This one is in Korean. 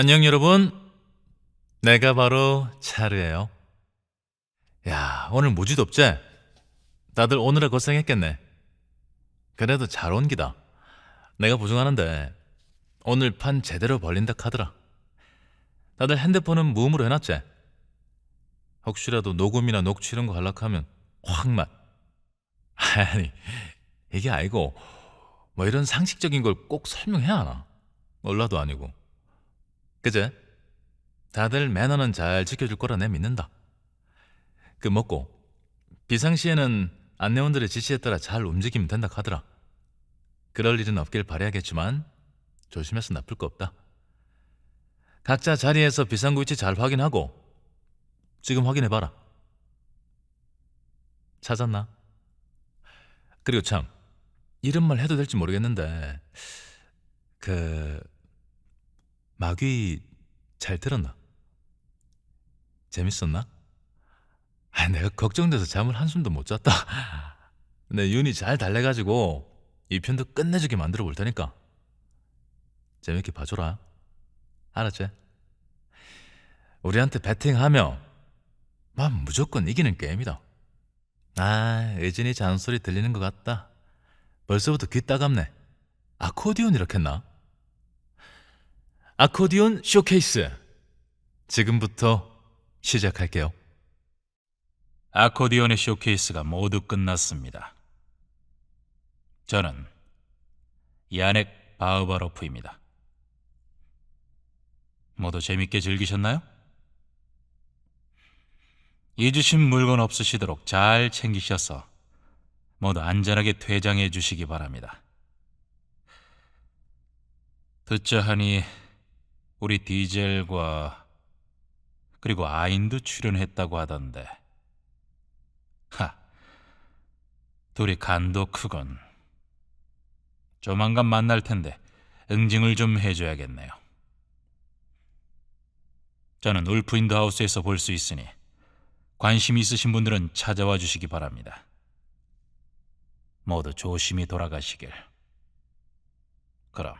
안녕 여러분. 내가 바로 차르예요. 야, 오늘 무지도 없지? 다들 오느라 고생했겠네. 그래도 잘 온 기다. 내가 보증하는데 오늘 판 제대로 벌린다 카더라. 다들 핸드폰은 무음으로 해놨지? 혹시라도 녹음이나 녹취 이런 거 하려고 하면 확 맛. 아니, 이게 아니고 뭐 이런 상식적인 걸 꼭 설명해야 하나? 몰라도 아니고. 그제? 다들 매너는 잘 지켜줄 거라 내 믿는다. 그 먹고 비상시에는 안내원들의 지시에 따라 잘 움직이면 된다 하더라. 그럴 일은 없길 바라야겠지만 조심해서 나쁠 거 없다. 각자 자리에서 비상구 위치 잘 확인하고 지금 확인해봐라. 찾았나? 그리고 참 이런 말 해도 될지 모르겠는데 그 마귀 잘 들었나? 재밌었나? 아, 내가 걱정돼서 잠을 한숨도 못 잤다. 내 윤이 잘 달래가지고 이 편도 끝내주게 만들어 볼 테니까 재밌게 봐줘라. 알았지? 우리한테 배팅하면 막 무조건 이기는 게임이다. 아, 의진이 잔소리 들리는 것 같다. 벌써부터 귀 따갑네. 아코디온 이렇게 했나? 아코디온 쇼케이스. 지금부터 시작할게요. 아코디온의 쇼케이스가 모두 끝났습니다. 저는 야넥 바우바로프입니다. 모두 재밌게 즐기셨나요? 잊으신 물건 없으시도록 잘 챙기셔서 모두 안전하게 퇴장해 주시기 바랍니다. 듣자 하니 우리 디젤과 그리고 아인도 출연했다고 하던데. 하, 둘이 간도 크군. 조만간 만날 텐데 응징을 좀 해줘야겠네요. 저는 울프인드 하우스에서 볼 수 있으니 관심 있으신 분들은 찾아와 주시기 바랍니다. 모두 조심히 돌아가시길. 그럼.